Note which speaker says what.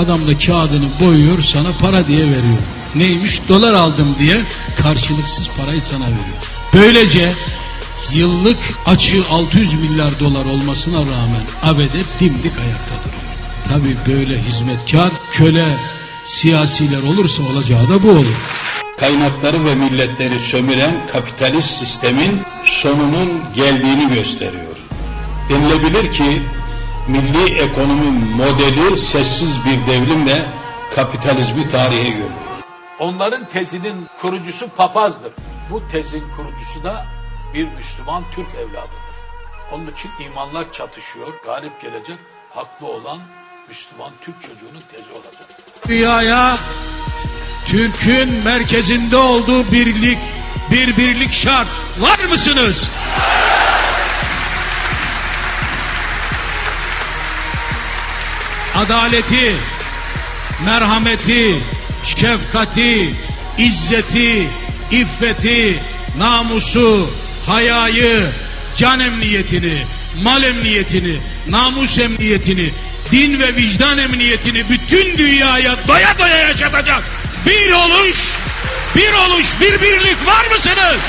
Speaker 1: Adam da kağıdını boyuyor sana para diye veriyor. Neymiş? Dolar aldım diye karşılıksız parayı sana veriyor. Böylece yıllık açığı 600 milyar dolar olmasına rağmen ABD dimdik ayakta duruyor. Tabi böyle hizmetkar, köle, siyasiler olursa olacağı da bu olur.
Speaker 2: kaynakları ve milletleri sömüren kapitalist sistemin sonunun geldiğini gösteriyor. Denilebilir ki milli ekonomi modeli sessiz bir devrimle kapitalizmi tarihe gömüyor.
Speaker 3: Onların tezinin kurucusu papazdır. Bu tezin kurucusu da bir Müslüman Türk evladıdır. Onun için imanlar çatışıyor. Galip gelecek haklı olan Müslüman Türk çocuğunun tezi olacak.
Speaker 1: Dünyaya Türk'ün merkezinde olduğu birlik, bir birlik şart. Var mısınız? Adaleti, merhameti, şefkati, izzeti, iffeti, namusu, hayayı, can emniyetini, mal emniyetini, namus emniyetini, din ve vicdan emniyetini bütün dünyaya doya doya yaşatacak bir oluş, bir oluş, bir birlik var mısınız?